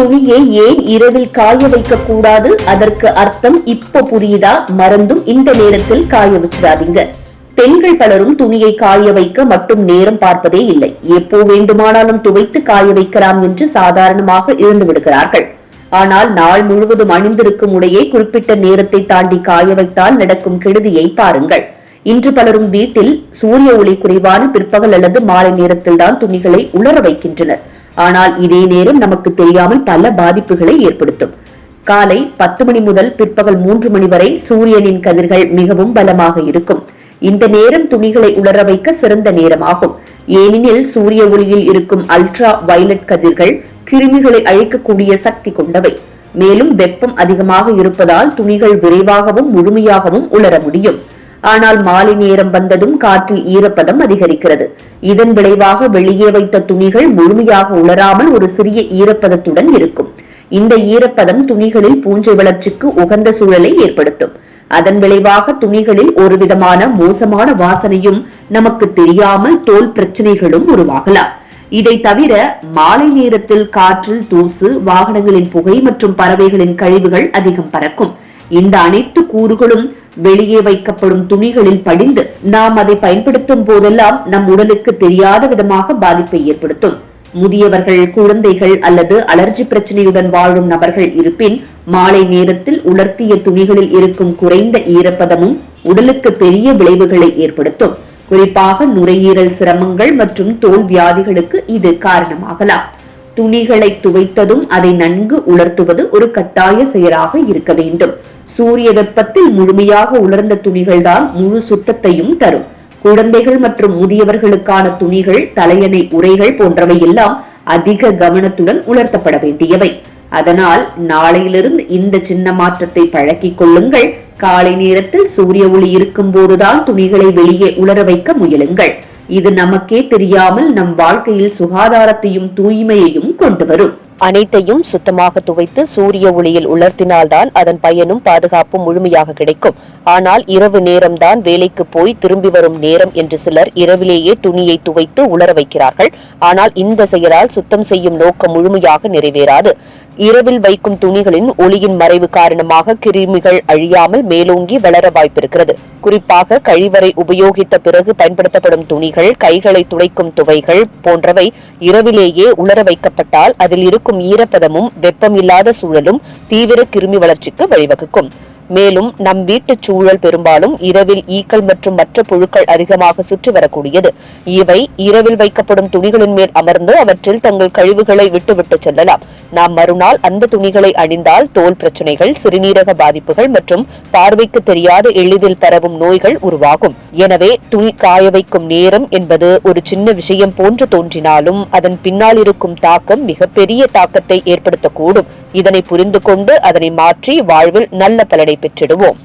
துணியை ஏன் இரவில் காய வைக்க கூடாது? அதற்கு அர்த்தம் இப்ப புரியுதா? மறந்தும் இந்த நேரத்தில் காய வச்சிடாதீங்க. பெண்கள் பலரும் துணியை காய வைக்க மட்டும் நேரம் பார்ப்பதே இல்லை. எப்போ வேண்டுமானாலும் துவைத்து காய வைக்கலாம் என்று சாதாரணமாக இருந்து விடுகிறார்கள். ஆனால் நாள் முழுவதும் அணிந்திருக்கும் உடையை குறிப்பிட்ட நேரத்தை தாண்டி காய வைத்தால் நடக்கும் கெடுதியை பாருங்கள். இன்று பலரும் வீட்டில் சூரிய ஒளி குறைவான பிற்பகல் அல்லது மாலை நேரத்தில் தான் துணிகளை உலர வைக்கின்றனர். ஆனால் இதே நேரம் நமக்கு தெரியாமல் பல பாதிப்புகளை ஏற்படுத்தும். காலை பத்து மணி முதல் பிற்பகல் மூன்று மணி வரை சூரியனின் கதிர்கள் மிகவும் பலமாக இருக்கும். இந்த நேரம் துணிகளை உலர வைக்க சிறந்த நேரமாகும். ஏனெனில் சூரிய ஒளியில் இருக்கும் அல்ட்ரா வயலட் கதிர்கள் கிருமிகளை அழிக்கக்கூடிய சக்தி கொண்டவை. மேலும் வெப்பம் அதிகமாக இருப்பதால் துணிகள் விரைவாகவும் முழுமையாகவும் உலர முடியும். ஆனால் மாலை நேரம் வந்ததும் காற்றில் ஈரப்பதம் அதிகரிக்கிறது. இதன் விளைவாக வெளியே வைத்த துணிகள் முழுமையாக உலராமல் ஒரு சிறிய ஈரப்பதத்துடன் இருக்கும். இந்த ஈரப்பதம் துணிகளில் பூஞ்சை வளர்ச்சிக்கு உகந்த சூழலை ஏற்படுத்தும். அதன் விளைவாக துணிகளில் ஒரு விதமான மோசமான வாசனையும் நமக்கு தெரியாமல் தோல் பிரச்சனைகளும் உருவாகலாம். இதை தவிர மாலை நேரத்தில் காற்றில் தூசு வாகனங்களின் புகை மற்றும் பறவைகளின் கழிவுகள் அதிகம் பறக்கும். இந்த அனைத்து கூறுகளும் வெளியே வைக்கப்படும் துணிகளில் படிந்து நாம் அதை பயன்படுத்தும் போதெல்லாம் நம் உடலுக்கு தெரியாத விதமாக பாதிப்பை ஏற்படுத்தும். முதியவர்கள் குழந்தைகள் அல்லது அலர்ஜி பிரச்சனையுடன் வாழும் நபர்கள் இருப்பின் மாலை நேரத்தில் உலர்த்திய துணிகளில் இருக்கும் குறைந்த ஈரப்பதமும் உடலுக்கு பெரிய விளைவுகளை ஏற்படுத்தும். குறிப்பாக நுரையீரல் சிரமங்கள் மற்றும் தோல் வியாதிகளுக்கு இது காரணமாகலாம். துணிகளை துவைத்ததும் அதை நன்கு உலர்த்துவது ஒரு கட்டாய செயலாக இருக்க வேண்டும். சூரிய வெப்பத்தில் முழுமையாக உலர்ந்த துணிகள் தான் முழு சுத்தத்தையும் தரும். குழந்தைகள் மற்றும் முதியவர்களுக்கான துணிகள் தலையணை உரைகள் போன்றவை எல்லாம் அதிக கவனத்துடன் உலர்த்தப்பட வேண்டியவை. அதனால் நாளையிலிருந்து இந்த சின்ன மாற்றத்தை பழக்கிக் கொள்ளுங்கள். காலை நேரத்தில் சூரிய ஒளி இருக்கும் போதுதான் துணிகளை வெளியே உலர வைக்க முயலுங்கள். இது நமக்கே தெரியாமல் நம் வாழ்க்கையில் சுகாதாரத்தையும் தூய்மையையும் கொண்டு வரும் அனைத்தையும் சுத்தமாக துவைத்து சூரிய ஒளியில் உலர்த்தினால்தான் அதன் பயனும் பாதுகாப்பும் முழுமையாக கிடைக்கும். ஆனால் இரவு நேரம்தான் வேலைக்கு போய் திரும்பி வரும் நேரம் என்று சிலர் இரவிலேயே துணியை துவைத்து உலர வைக்கிறார்கள். ஆனால் இந்த செயலால் சுத்தம் செய்யும் நோக்கம் முழுமையாக நிறைவேறாது. இரவில் வைக்கும் துணிகளின் ஒளியின் மறைவு காரணமாக கிருமிகள் அழியாமல் மேலோங்கி வளர வாய்ப்பிருக்கிறது. குறிப்பாக கழிவறை உபயோகித்த பிறகு பயன்படுத்தப்படும் துணிகள் கைகளை துடைக்கும் துவைகள் போன்றவை இரவிலேயே உலர வைக்கப்பட்டால் அதில் இருக்கும் ஈரப்பதமும் வெப்பம் இல்லாத சூழலும் தீவிர கிருமி வளர்ச்சிக்கு வழிவகுக்கும். மேலும் நம் வீட்டுச் சூழல் பெரும்பாலும் இரவில் ஈக்கள் மற்றும் மற்ற புழுக்கள் அதிகமாக சுற்றி வரக்கூடியது. இவை இரவில் வைக்கப்படும் துணிகளின் மேல் அமர்ந்து அவற்றில் தங்கள் கழிவுகளை விட்டுவிட்டு செல்லலாம். நாம் மறுநாள் அந்த துணிகளை அணிந்தால் தோல் பிரச்சனைகள் சிறுநீரக பாதிப்புகள் மற்றும் பார்வைக்கு தெரியாத எளிதில் பரவும் நோய்கள் உருவாகும். எனவே துணி காய வைக்கும் நேரம் என்பது ஒரு சின்ன விஷயம் போன்று தோன்றினாலும் அதன் பின்னால் இருக்கும் தாக்கம் மிகப்பெரிய தாக்கத்தை ஏற்படுத்தக்கூடும். இதனை புரிந்து கொண்டு அதனை மாற்றி வாழ்வில் நல்ல பலனை பெற்றிடுவோம்